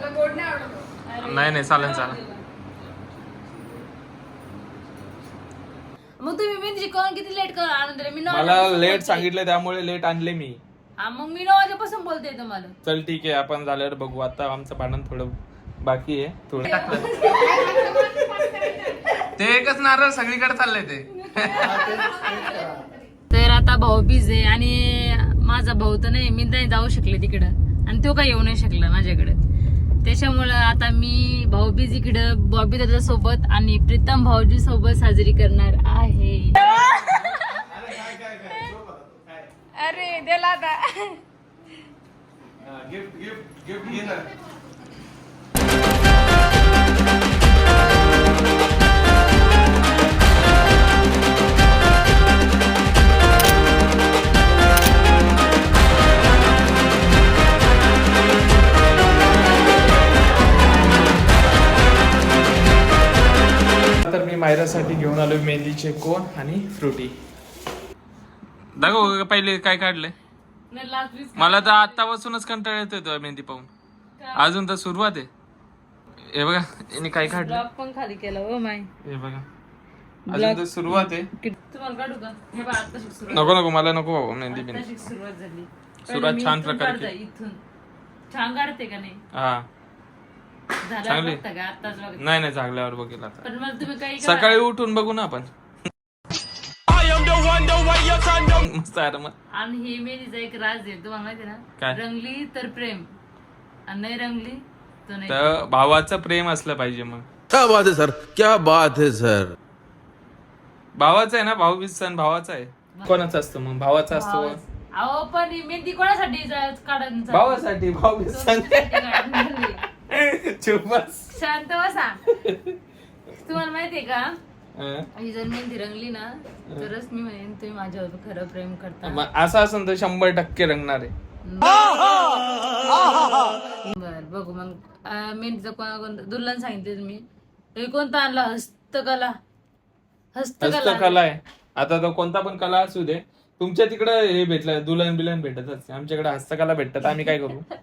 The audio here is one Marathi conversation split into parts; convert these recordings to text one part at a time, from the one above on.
मला गोड नाही आवडत? नाही नाही चालेल चालेल. मग तुम्ही मेहंदीची करून किती लेट करून आणून दिले मी नऊ मला वाजेपासून लेट बोलते. सांगितलं त्यामुळे लेट आणले मी. हा मग मी नऊ वाजेपासून बोलते तुम्हाला. चल ठीक आहे आपण झाल्यावर बघू. आता आमचं भांडण थोडं बाकी आहे थोडं. ते एकच नारळ सगळीकडे चाललंय ते. तर आता भाऊ बीज आहे आणि माझा भाऊ तर नाही मी नाही जाऊ शकले तिकडं. आणि तो काही येऊ नाही शकला माझ्याकडे. त्याच्यामुळं आता मी भाऊ बीज इकडं बॉबी दादा सोबत आणि प्रीतम भाऊजी सोबत साजरी करणार आहे. अरे दिला आता तर मी मायरासाठी घेऊन आलो मेहंदीचे कोण आणि फ्रुटी. दाखव पहिले काय काढले लास्ट वीस मला तर आतापासूनच कंटाळा येतोय तो मेहंदी पाहून. अजून तर सुरुवात आहे. हे बघा यांनी काय काढलं? पण खाली केला हो माय. हे बघा. अजून तर सुरुवात आहे. तुम्हाला काढू का? हे बघा आता सुरुवात. नको नको मला नको बाबा मेहंदी बिंदी. सुरुवात झाली. सुरुवात छान प्रकारे इथून. छान काढते का नाही? हा. चांगली. बघता का आताच बघ नाही नाही चांगल्यावर बघेल आता पण तुम्ही काही करा. सकाळी उठून बघू ना आपण मस्त. आणि हे मेहंदीचा एक राज आहे तुम्हाला माहिती आहे काय? ना रंगली तर प्रेम आणि नाही रंगली तर नाही तर भावाचं प्रेम असलं पाहिजे मग क्या बात है सर क्या बात है सर भावाचं आहे ना भाऊ सण भावाचा आहे कोणाचा असतो मग भावाचा असतो भावाच. अहो पण ही मेहंदी कोणासाठी जा- काढून जा- भावासाठी भाऊ सण काढून. चुप बस. शांत बसा. तुम्हाला माहितीये का? हं. ही जर मेहंदी रंगली ना तरच मी म्हणेन तुम्ही माझ्यावर खरं प्रेम करता. मग असं असेल तर शंभर टक्के रंगणार आहे. बर बघू मग. अं, मेहंदीचं कोणा कोणतं दुल्हन सांगितले तुम्ही. हे कोणता आणला? हस्तकला. हस्तकला. हस्तकला आहे. आता तो कोणता पण कला असू दे. तुमच्या तिकडे हे भेटलं दुल्हन बिलन भेटत असते आमच्याकडे हस्तकला भेटतात. आम्ही काय करू?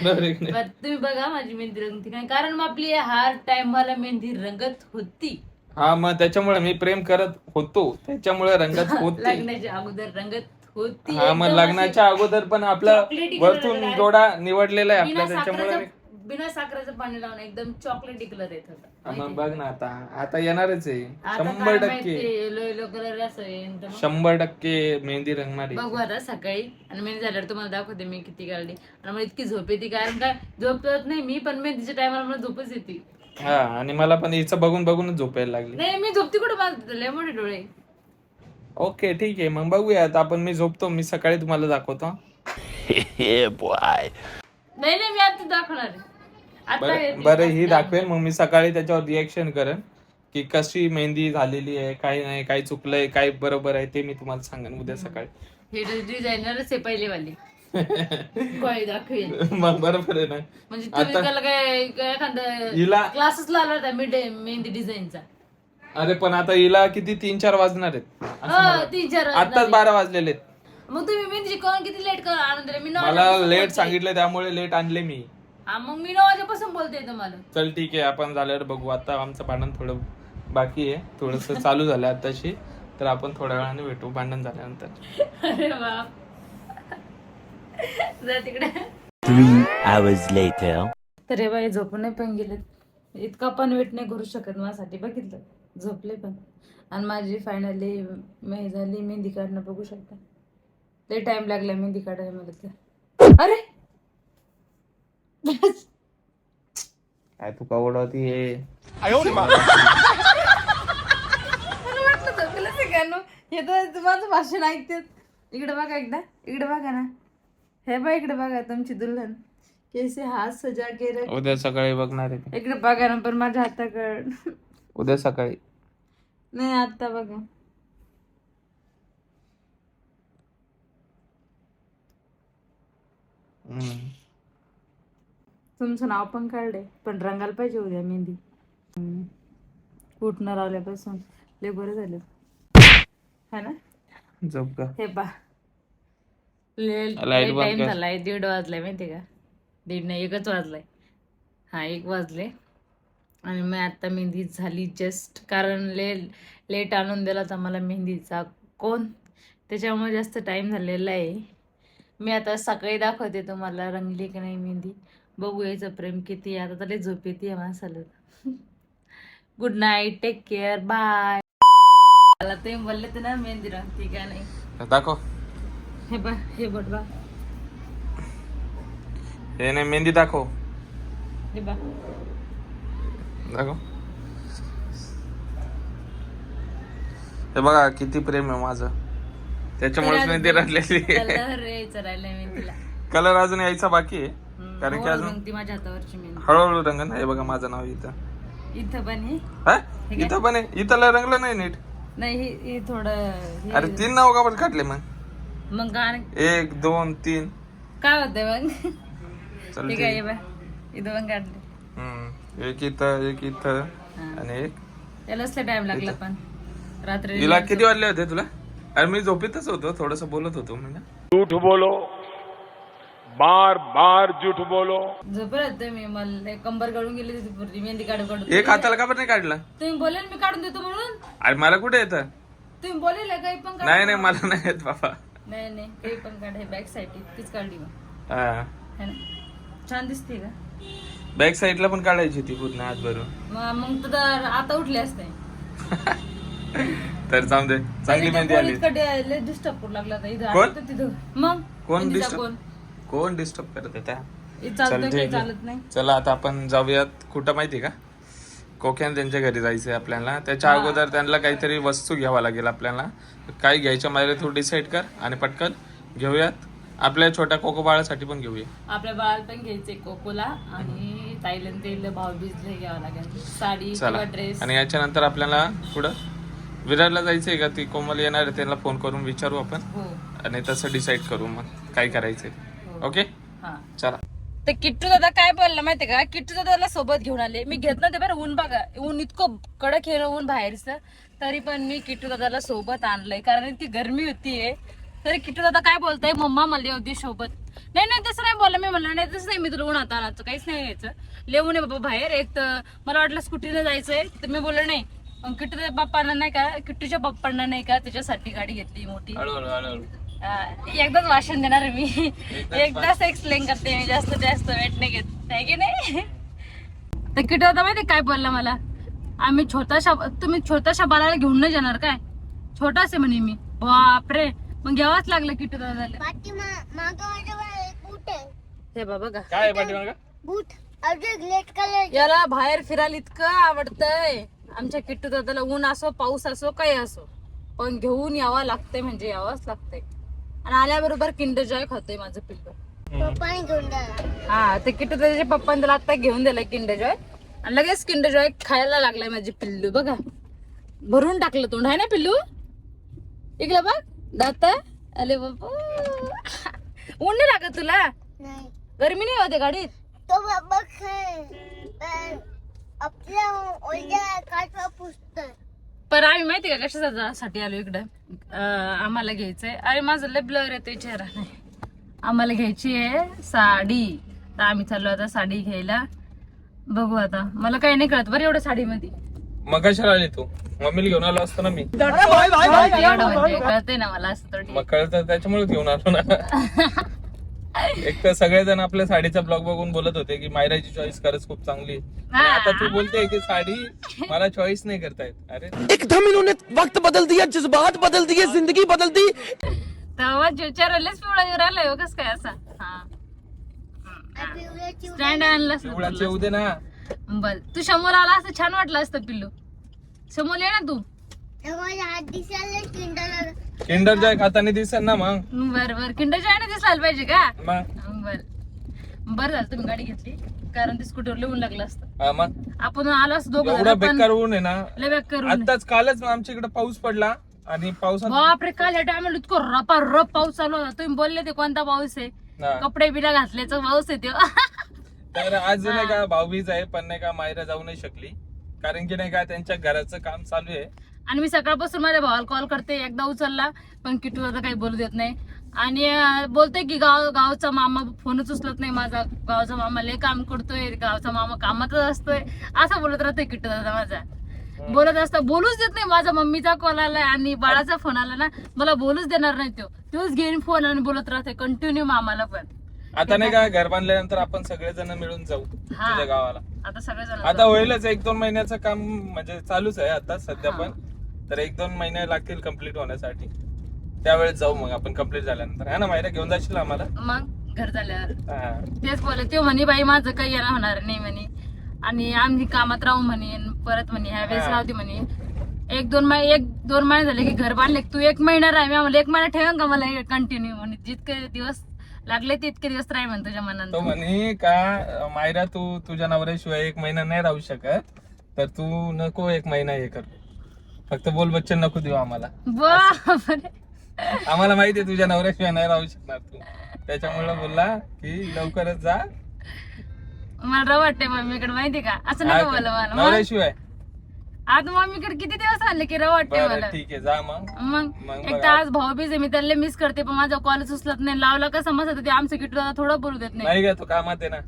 तुम्ही बघा माझी मेहंदी रंगती नाही. कारण मग आपली हार टाइम मला मेहंदी रंगत होती. हा मग त्याच्यामुळे मी प्रेम करत होतो. त्याच्यामुळे रंगत होते. लग्नाच्या अगोदर रंगत होती. हा मग एकदम लग्नाच्या अगोदर पण आपला color वरतून. जोडा निवडलेला आहे अशी बिना आपला त्याच्यामुळे साखरेचं बिना साखरेचं पाणी लावून एकदम चॉकलेटी कलर येत होता. मग बघ ना आता. आता येणारच आहे. शंभर टक्के. येलो येलो कलर असं येईन तर मग? शंभर टक्के मेहंदी रंगणार आहे. बघू आता सकाळी. आणि मेहंदी झाल्यावर तुम्हाला दाखवते मी किती काढली. आणि मला इतकी झोप येते कारण काय झोप येत नाही मी पण मेहंदीच्या टायमाला मला झोपच येते. हा आणि मला पण हिचं बघून बघूनच झोपायला लागली. नाही मी झोपती कुठे बांधते लय मोठे डोळे ओके ठीक आहे. मग बघूया आता आपण मी झोपतो मी सकाळी तुम्हाला दाखवतो. नाही नाही मी आता दाखवणार आहे. बरं ही दाखवेल मग मी सकाळी त्याच्यावर रिएक्शन करेन. की कशी मेहंदी झालेली आहे काय नाही काय चुकलंय काय बरोबर आहे ते मी तुम्हाला सांगेन उद्या सकाळी. हे डिझायनरच आहे पहिले वाली काय दाखवेल मग बरोबर आहे ना. म्हणजे तुम्ही आता- त्याला काय काय एखादा हिला क्लासेस लावला होता मी डे- मेहंदी डिझाईनचा अरे पण आता हिला किती तीन चार वाजणार आहेत. असं मला- तीन चार आताच बारा वाजलेले आहेत. मग तुम्ही मेहंदीची करून किती लेट दिले मी नऊ मला लेट. सांगितलं त्यामुळे लेट आणले मी. हा मग मी नऊ वाजेपासून बोलते तुम्हाला. चल ठीक आहे आपण झाल्यावर बघू. आता आमचं भांडण थोडं बाकी आहे. थोडस चालू झालं आताशी तर आपण थोड्या वेळाने भेटू भांडण झाल्यानंतर. अरे बाप जा तिकडे. Three hours later. तर हे बाई झोपून नाही पण गेले इतका पण वेट नाही करू शकत माझ्यासाठी. बघितलं? झोपले पण. आणि माझी फायनली मे झाली मेहंदी काढणं बघू शकता. लय टाइम लागला मेहंदी काढायला मला तर. अरे! काय तू कवड होती हे? मला वाटलं झोपलं सगळ्यांना हे तर माझं भाषण ऐकतात. इकडे बघा एकदा इकडे बघा ना. हे बघा इकडे बघा तुमची दुल्हन. कैसे हात सजा के रख उद्या सकाळी बघणार आहे ते. इकडे बघा ना पण माझ्या हाताकड. उद्या सकाळी. नाही आता बघा. हम्म. तुमचं नाव पण काढले पण रंगाला पाहिजे उद्या मेहंदी. हम्म. उठणं लावल्यापासून लय बरं झालं. है ना? झोप का हे पा Light बंद टाइम कर. झालाय दीड वाजलाय माहिती का? दीड नाही एकच वाजलाय. हा एक वाजले. आणि मी आता मेहंदी झाली जस्ट कारण ले लेट आणून दिला तर मला मेहंदीचा कोण? त्याच्यामुळे जास्त टाईम झालेला आहे. मी आता सकाळी दाखवते तुम्हाला रंगली की नाही मेहंदी. बघू याचं प्रेम किती आहे. आता तरी झोप येते माणसाला. Good night take care bye मला तुम्ही बोलले तर ना मेहंदी रंगती का नाही. दाखव. हे बा हे बघ बा हे नाही मेहंदी दाखव. हे बा दाखव. हे बघा किती प्रेम आहे माझं. त्याच्यामुळेच मेहंदी रंगलेली कलर यायचं राहिलंय मेहंदीला. कलर अजून यायचा बाकी आहे. कारण की हळूहळू अजून- रंगती माझ्या हातावरची मेहंदी. हळूहळू रंग ना हे बघा माझं नाव इथं. इथं पण हे? हा? आहे. इथं पण आहे? इथं रंगलं नाही नीट? नाही हे हे थोडं हे- अरे तीन नाव का पण काढले मग? मग एक दोन तीन. काय होतंय मग? चल ठीक ठीक. आहे. हे बा इथं पण काढले. हम्म. एक इथं एक इथं हा. आणि एक. त्यालाच टाइम लागला पण. रात्री किती वाजले होते तुला? अरे मी झोपेतच होतो थोडस बोलत होतो मी ना. झूठ बोलो बार बार झूठ बोलो। होते मी मला कंबर काढून गेली होती मेहंदी काढून काढून. एक हाताला का पण नाही काढला? तुम्ही बोलेल मी काढून देतो म्हणून. अरे मला कुठे येतं? तुम्ही बोलेल काही पण काढ नाही नाही मला नाही येत बाबा. नाही नाही काही पण काढ हे बॅक साईड तीच काढली मग. हा. है ना? छान दिसते का? बॅक साईडला पण काढायची ती पूर्ण हात भरून. मग मग तर आता उठले असते. तर जाऊ दे चांगली मेहंदी आली. डिस्टर्ब करू लागला होता इथं कोण? आता तर तिथं. मग? कोण मेहंदीचा disturb? कोण? कोण डिस्टर्ब करत हे चल ठीक आहे. चालत नाही. चला आता आपण जाऊयात. कुठं माहिती का? कोक्यान त्यांच्या घरी जायचंय आपल्याला. त्याच्या अगोदर त्यांना काहीतरी वस्तू घ्यावा लागेल आपल्याला. काय घ्यायच्या माहिती तू डिसाईड कर आणि पटकन घेऊयात. आपल्या छोट्या कोको बाळासाठी पण घेऊया. आपल्या बाळाला पण घ्यायचे कोकोला आणि ताईलन तेल भाव बीजले घ्यावं लागेल. साडी चला. ड्रेस आणि याच्यानंतर आपल्याला पुढं विरारला जायचंय का? ती कोमल येणार आहे त्यांना फोन करून विचारू आपण. हो. आणि तसं डिसाईड करू मग. काय करायचंय? ओके? हा. चला. तर किट्टू दादा काय बोलला माहितीये का? किट्टू दादाला सोबत घेऊन आले. मी घेत नव्हते बरं ऊन बघा. ऊन इतकं कडक हे ऊन बाहेरचं. तरी पण मी किट्टू दादाला सोबत आणलंय. कारण इतकी गरमी होतीये तरी किट्टू दादा काय बोलताय? मम्मा मला होती सोबत. नाही नाही तसं नाही बोलला. मी म्हणलं नाही तसं नाही. मी तुला उन्हात आणायचं. काहीच नाही यायचं. लिहून आहे बाबा बाहेर. एक तर मला वाटलं स्कूटीने जायचंय. तर मी बोललो नाही किट्टू बाप्पांना नाही का? किट्टूच्या बाप्पांना नाही का? त्याच्यासाठी गाडी घेतली मोठी. हळूहळू हळूहळू. अं, एकदाच भाषण देणार आहे मी. एकदाच एक्सप्लेन करते मी जास्त जास्त वेट नाही घेत. आहे की नाही? तर किती होता माहिती काय बोलला मला? आम्ही छोटाशा तुम्ही छोट्याशा बाळाला घेऊन नाही जाणार काय? आहे म्हणे मी. बापरे. मग घ्यावाच लागलं किटू दादाला हे बाबा का काय पाठीमागं? बूट अजून रेड कलर याला बाहेर फिरायला इतकं आवडतंय. आमच्या किट्टू दादाला ऊन असो पाऊस असो काही असो. पण घेऊन यावं लागतंय म्हणजे यावंच लागतंय. आणि आल्याबरोबर किंडर जॉय खातोय माझं पिल्लू. पप्पाने घेऊन द्या. हा ते किट्टू त्याच्या पप्पाने त्याला आता घेऊन दिलाय किंडर जॉय आणि लगेच किंडर जॉय खायला लागलाय माझे पिल्लू बघा. भरून टाकलं तोंड आहे ना पिल्लू? इकडे बघ. दात अरे बाबा. ऊन नाही लागत तुला? नाही. गरमी नाही होते गाडीत? तो बाबा आपल्या ओल्या काठवा पुसतोय. पण आम्ही माहिती का कशासाठी आलो इकडं? आम्हाला घ्यायचंय. अरे माझं लय ब्लर येतोय चेहरा. नाही आम्हाला घ्यायची आहे साडी. तर आम्ही चाललो आता साडी घ्यायला. बघू आता. मला काही नाही कळत बरं एवढं साडीमध्ये. मग कशाला आली तू. मम्मीला घेऊन आलो असतो ना मी एवढं म्हणजे कळतंय ना मला असं मग कळतं त्याच्यामुळे घेऊन आलो ना. एक तर सगळेजण आपल्या साडीचा ब्लॉग बघून बोलत होते की मायराची चॉईस खरंच खूप चांगली आहे. आणि आता तू बोलते की साडी मला चॉईस नाही करतायत. अरे. एकदम इन्होंने वक्त बदल दिया जज्बात बदल दिए जिंदगी बदल दी. तेव्हा विचारलेच पिवळा येऊ राहिलाय हो कस काय असा? हा. स्टँड आणलास ना पिवळाचे तुला. उदे ना. बर. तू समोर आला असं छान वाटलं असतं पिल्लू. समोर ये ना तू. दिसायला किंडर किंडर जॉय खाताना दिसेल ना मग. बर बर. किंडरच्या आहे दिसायला पाहिजे का? मग. बर. बर झालं तुम्ही गाडी घेतली. कारण ते स्कूटर लिहून लागलं असतं. हा, मग. आपण आलो असतो दोघं एवढा जण, पण बेकार ऊन आहे ना. लय करून आताच कालच आमच्या इकडे पाऊस पडला आणि पावसात बापरे काल या टायमाला इतकं रपा रप पाऊस चालू होता. तुम्ही बोलले ते कोणता पाऊस आहे? हा. कपडे बिना घातल्याचा पाऊस आहे तो. तर आज नाही का भाऊबीज आहे पण नाही का मायरा जाऊ नाही शकली. कारण की नाही का त्यांच्या घराचं काम चालू आहे. आणि मी सकाळपासून माझ्या भावाला कॉल करते एकदा उचलला पण किटू आता काही बोलू देत नाही. आणि अं, बोलतोय की गाव गावचा मामा फोनच उचलत नाही माझा. गावचा मामा लय काम करतोय गावचा मामा कामातच असतोय. असं बोलत राहतोय किट्टू दादा माझा. बोलत असता बोलूच देत नाही माझा मम्मीचा कॉल आलाय आणि बाळाचा फोन आला ना मला बोलूच देणार नाही तो. तोच घेऊन फोन आणि बोलत राहतोय कंटिन्यू मामाला पण. आता नाही का घर बांधल्यानंतर आपण सगळेजण मिळून जाऊ हा. तुझ्या गावाला. आता सगळेजण आता होईलच एक दोन महिन्याचं काम म्हणजे चालूच आहे आता सध्या पण. तर एक दोन महिने लागतील कंप्लीट होण्यासाठी. त्यावेळेस जाऊ मग आपण कंप्लीट झाल्यानंतर. है ना मायरा घेऊन जाशील आम्हाला? मग घर झाल्यावर. हा. तेच बोलले ते म्हणे बाई माझं काही येणं होणार नाही म्हणे. आणि आम्ही कामात राहू म्हणे परत म्हणे ह्या वेळेस. राहते म्हणे. एक दोन महिने एक दोन महिने झाले की घर बांधले तू एक महिना राह. मी आम्हाला एक महिना ठेवून का मला कंटिन्यू म्हणे? जितके दिवस लागले तितके दिवस राह म्हणे तुझ्या तो मनात म्हणे का मायरा तू तुझ्या नवऱ्याशिवाय एक महिना नाही राहू शकत. तर तू नको एक महिना हे कर. फक्त बोल बच्चन नको देऊ आम्हाला. बापरे. आम्हाला माहिती आहे तुझ्या नवऱ्याशिवाय नाही राहू शकणार तू. त्याच्यामुळे बोलला की लवकरच जा. मला रव वाटते मम्मीकडे माहिती का? असं नको? बोला मला. मग नवऱ्याशिवाय. आता मम्मीकडे किती दिवस आले की रव वाटते बरं मला? ठीक आहे जा मग. मग मग एक बघा. तर आज भाऊ बीज मी त्याला मिस करते पण माझा कॉलेज उचलत नाही. लावला का समजत ते आमचं किटू दादा थोडं बोलू देत नाही. नाही का तो कामात आहे ना.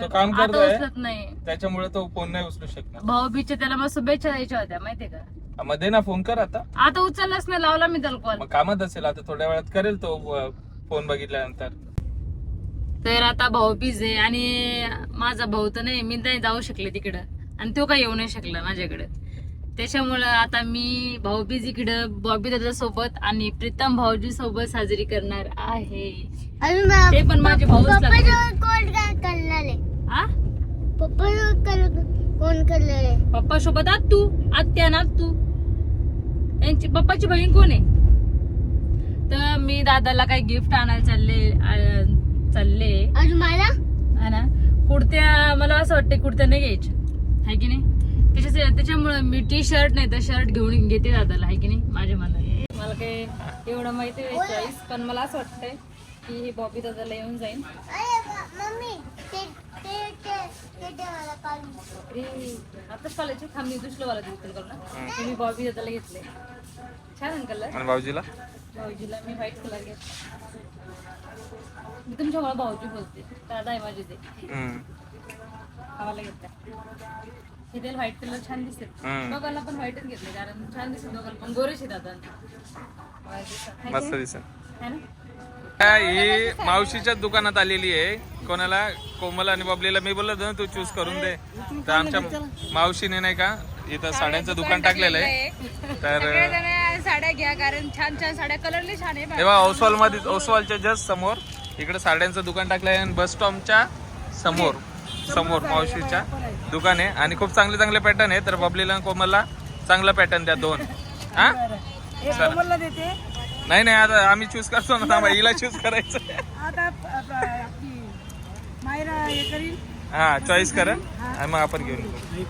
तो काम आता करतोय. उचलत नाही. त्याच्यामुळे तो फोन नाही उचलू शकणार. भाऊ बीचे त्याला मग शुभेच्छा द्यायच्या होत्या माहितीये का? हा, मग दे ना फोन कर आता. आता उचललाच नाही लावला मी त्याला कॉल मग कामात असेल आता थोड्या वेळात करेल तो फोन बघितल्यानंतर. तर आता भाऊ बीज आहे आणि माझा भाऊ तर नाही मी नाही जाऊ शकले तिकडं. आणि तो काही येऊ नाही शकला माझ्याकडे. त्याच्यामुळं आता मी भाऊ बीज इकडं बॉबी दादा सोबत आणि प्रीतम भाऊजी सोबत साजरी करणार आहे. ते पण माझे पप्पाजवळ कोण करणार पप्पा सोबत आत तू आत्या ना तू. यांची पप्पाची बहीण कोण आहे? तर मी दादाला काही गिफ्ट आणायला चालले चालले. अजून मला? हा ना? कुर्त्या मला असं वाटतं कुर्त्या नाही घ्यायच्या. आहे की नाही? त्याच्या त्याच्यामुळे मी टी शर्ट नाही तर शर्ट घेऊन घेते दादाला आहे की नाही? माझ्या मनात. मला काही एवढं माहिती आहे चॉईस पण मला असं वाटतंय की हे बॉबी दादाला येऊन जाईल आताच कॉलेजचे थांबली दुसरं वाला दिसतील कलर ते मी बॉबी दादाला घेतले छान आणि भाऊजीला? भाऊजीला मी व्हाईट कलर घेतला मी तुमच्यामुळे भाऊजी बोलते. दादा आहे माझे ते. आम्हाला घेतला हे त्याला व्हाईट कलर छान दिसते. हम्म. दोघांना पण व्हाईटच घेतले कारण छान दिसते दोघांना पण गोरेच आहे दादा मस्त दिसेल है ना? ही मावशीच्याच दुकानात आलेली आहे. कोणाला? कोमल आणि बबलीला मी बोललो होतो ना तू चूज करून दे. तर आमच्या मावशीने नाही का इथं साड्यांचं दुकान टाकलेलं आहे. तर साड्या घ्या कारण छान छान साड्या कलरली छान आहे तेव्हा ओसवाल मध्ये ओसवालच्या जस्ट समोर इकडे साड्यांचं दुकान टाकलंय आणि बस स्टॉपच्या समोर. समोर मावशीच्या दुकान. आहे आणि खूप चांगले चांगले पॅटर्न आहे तर बबलीला कोमलला चांगला पॅटर्न द्या दोन. हा? चला. नाही नाही आता आम्ही चूज करतो ना. थांबा, हिला चूज करायचं. हा चॉईस करा मग आपण घेऊन.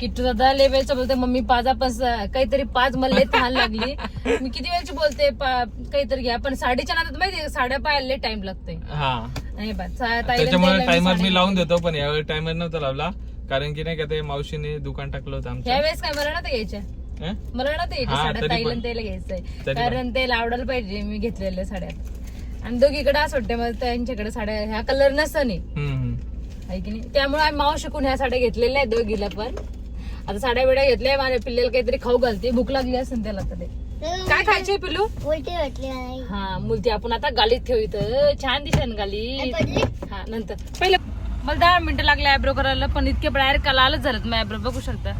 किट्टू दादा लय वेळचं बोलते मम्मी पाच आपण काहीतरी पाच मला लय तहान लागली. मी किती वेळची बोलते? काहीतरी घ्या. पण साडीच्या नादात माहिती साड्या पाहायला लय टाइम लागतोय. हा. नाही त्याच्यामुळे टायमर मी लावून देतो पण यावेळी टायमर नव्हता लावला. कारण की नाही का ते मावशीने दुकान टाकलं होतं आमचं ह्या वेळेस काय मला ना ते घ्यायच्या? मला ना ते घ्यायच्या हा, साड्या तरी पण. त्याला घ्यायचंय. तरी कारण ते आवडायला पाहिजे मी घेतलेल्या साड्या आणि दोघीकडे असं वाटतं मला त्यांच्याकडे साड्या ह्या कलर नसतं नाही हम्म, हम्म. आहे की नाही? त्यामुळे आम्ही माव शिकून ह्या साड्या घेतलेल्या आहेत दोघीला पण. आता साड्या बिड्या घेतल्या माझ्या पिल्लेला काहीतरी खाऊ घालते भूक लागली असेल त्याला तर ते. काय खायचे पिल्लू? उलटी वाटली नाही हा मुलती आपण आता गालीत ठेवू इथं. छान दिसेल गाली पडली? हा नंतर. पहिलं मला दहा मिनिटं लागले आयब्रो करायला पण इतके डायरेक्ट काल आलंच झालं मी आयब्रो बघू शकता.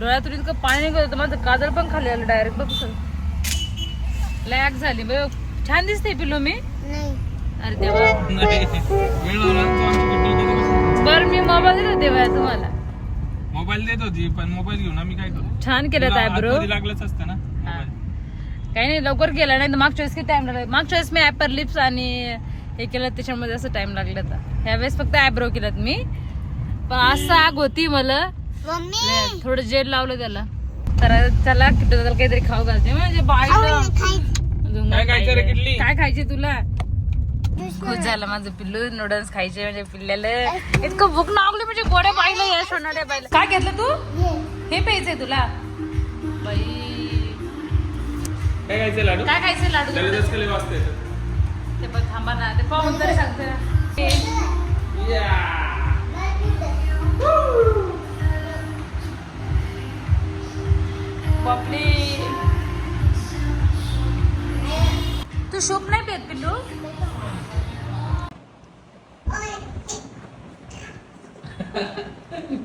डोळ्यातून इतकं पाणी निघत होतं माझं काजल पण खाली आलं डायरेक्ट बघू शकता. लॅक झाली बघ. छान दिसते पिल्लू मी. नाही. अरे देवा. बरं मी मोबाईल देतो देवा तुम्हाला. मोबाईल देत होती पण मोबाईल घेऊन आम्ही काय करू? छान केलं तुला आयब्रो लागलंच असतं ना. काही नाही लवकर गेला नाही तर मागच्या वेळेस किती टाइम लागला? मागच्या वेळेस मी ऍपर लिप्स आणि हे केलं त्याच्यामध्ये असं टाइम लागला होता. ह्या वेळेस फक्त आयब्रो केलात मी. पण असं आग होती मला. मम्मी! थोडं जेल लावलं त्याला. तर चला त्याला काहीतरी खाऊ घालते. म्हणजे काय खायचं तुला? खुश झालं माझं पिल्लू. नूडल्स खायचे म्हणजे पिल्ल्याला. इतकं भूक लागली म्हणजे गोड्या पाहिलं या सोनाड्या पाहिलं काय घेतलं तू? हे प्यायचंय तुला? काय खायचं लाडू? काय खायचं लाडू? वाजता येतं ते पण थांबा ना ते पाहून तरी सांगते ना. तू शूप नाही पेत पिल्लू?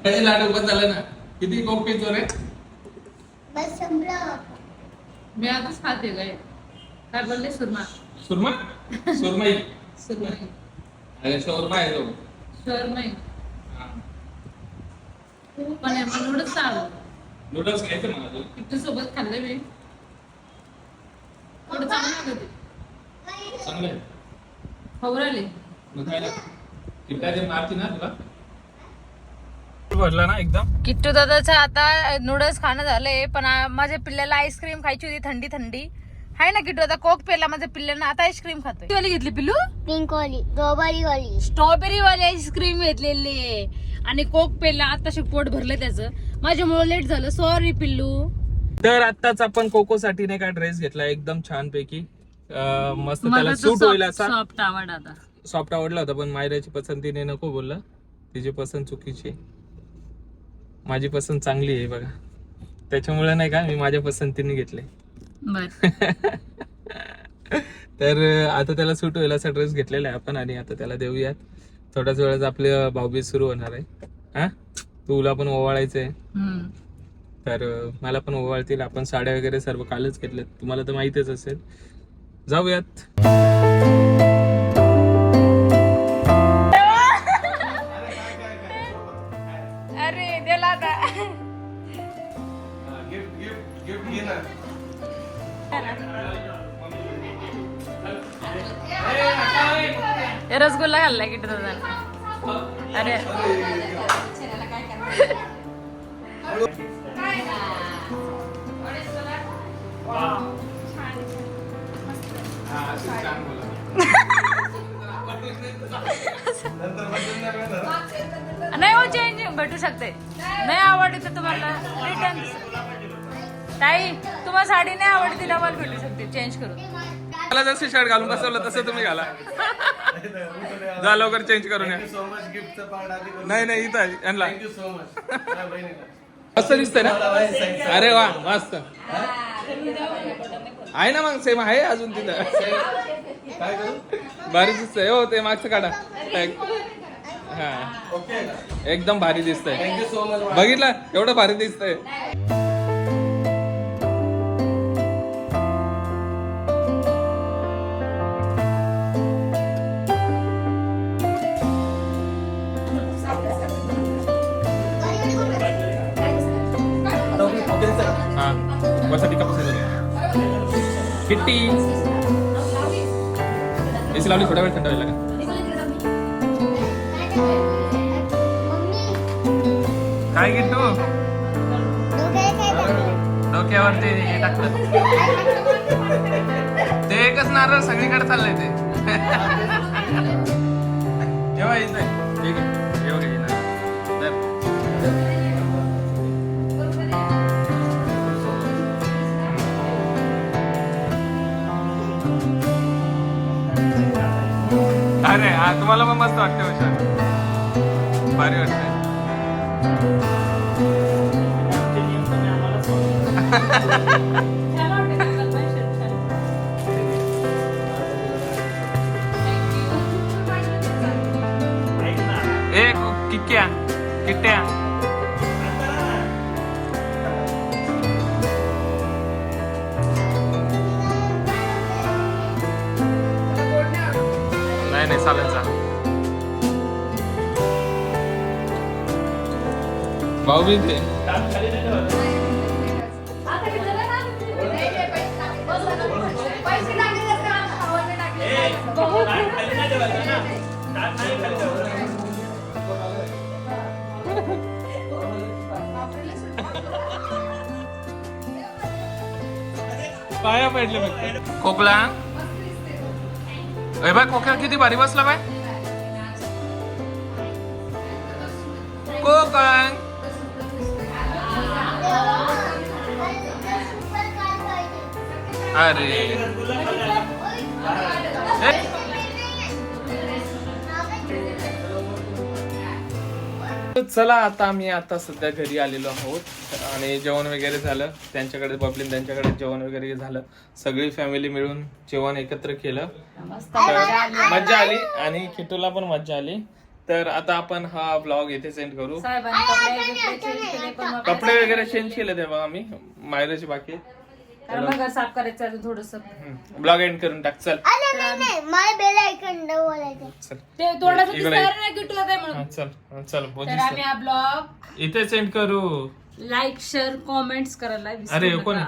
हे लाडू बस झालं ना. किती कोक पितो रे? बस संपलं. मी आताच खाते काय काय बोलले सुरमा? सुरमा? सुरमई. सुरमई. अरे शोरमा आहे तो. सुरमई पण एवढंच चालू नूडल्स खायचं मला तू किती सोबत खाल्ले मी. थोडं चांगलं लागत ते. चांगलं आहे. खाऊ राहिले. मग तिकडे ते मारती ना तुला? भरला ना एकदम? किट्टू दादाचं आता नूडल्स खाणं झालंय पण आ- माझ्या पिल्ल्याला आईस्क्रीम खायची होती थंडी थंडी. हाय ना किट्टू आता कोक पेला माझ्या पिल्ल्यानं आता आईस्क्रीम खातोय. किती वाली घेतली पिल्लू? पिंक वाली स्ट्रॉबेरी वाली. स्ट्रॉबेरी वाली आईस्क्रीम घेतलेली. आहे. आणि कोक पेला आता पोट भरलं त्याचं. माझ्यामुळे लेट झालं. सॉरी पिल्लू. तर आताच आपण कोको साठी नाही का ड्रेस घेतला एकदम छान पैकी मस्त त्याला सूट होईल असा. सॉफ्ट आवड आता सॉफ्ट आवडला होता पण मायराची पसंतीने नको बोलला. तिची पसंत चुकीची. माझी पसंत चांगली आहे बघा. त्याच्यामुळे नाही का मी माझ्या पसंतीने घेतले बर. तर आता त्याला सूट होईल असा ड्रेस घेतलेला आहे आपण आणि आता त्याला देऊयात. थोड्याच वेळात आपले भाऊबीज सुरू होणार आहे. हा? तुला पण ओवाळायचंय. तर अं, मला पण ओवाळतील. आपण साड्या वगैरे सर्व कालच घेतल्यात. तुम्हाला तर माहितीच असेल. जाऊयात. रसगुल्ला खाल्लाय किट्टू दादा अरे. नाही हो चेंज भेटू शकते. नाही आवडली तर तुम्हाला रिटर्न ताई तुम्हाला साडी नाही आवडली डबल भेटू शकते. चेंज करून. मला जशी शर्ट घालून बसवलं तसं तुम्ही घाला. जा लवकर चेंज करून या. नाही नाही इथं आहे, यांना. मस्त दिसतंय ना? अरे वा मस्त. आहे ना मग सेम आहे अजून तिथं? भारी दिसतंय. हो ते मागचं काढा. हा. एकदम भारी दिसतंय. बघितलं? एवढं भारी दिसतंय. किट्टी एसी लावली थोडा वेळ थंड व्हायला का काय किट्टू डोक्यावरती हे टाकलं. ते एकच नारळ सगळीकडे चाललंय ते. केव्हा येत नाही ठीक आहे. अरे हा तुम्हाला पण मस्त वाटतं हुशार भारी वाटतंय. ए किक्क्या किट्ट्या भाऊ बी पाया पडले खोकला? अरे बाय खोक्या किती भारी बसला बाय. कोकण. अरे. चला आता आम्ही आता सध्या घरी आलेलो आहोत. आणि जेवण वगैरे झालं. त्यांच्याकडे बबलीन त्यांच्याकडे जेवण वगैरे झालं. सगळी फॅमिली मिळून जेवण एकत्र केलं. तर मज्जा आली. आणि किटूला पण मज्जा आली. तर आता आपण हा ब्लॉग इथे सेंड करू. कपडे वगैरे चेंज केले तेव्हा आम्ही. मायराची बाकी. कारण मग साफ करायचं अजून थोडस. ब्लॉग एंड करून टाक. चल. अरे नाही नाही मला बेल ऐकून बोलायचं चल. ते इकडे. नाही म्हणून. चल. हा, चल बोल तर आम्ही हा ब्लॉग इथे सेंड करू. लाईक शेअर कॉमेंट्स करायला विसरू अरे नका. कोण?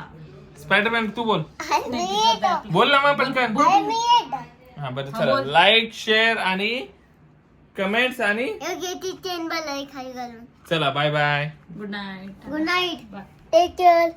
स्पायडरमॅन तू बोल. अरे मी येतो. बोल ना मग पटकन. अरे मी येतो. हा बरं चला. लाईक शेअर आणि कमेंट्स आणि योग्य ती चेन बल खाली घालून. चला bye bye good night good night bye take care